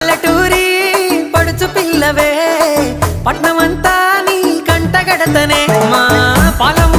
పల్లెటూరి పడుచు పిల్లవే పట్నమంతా నీ కంటగడతనే మా పాలమ్మ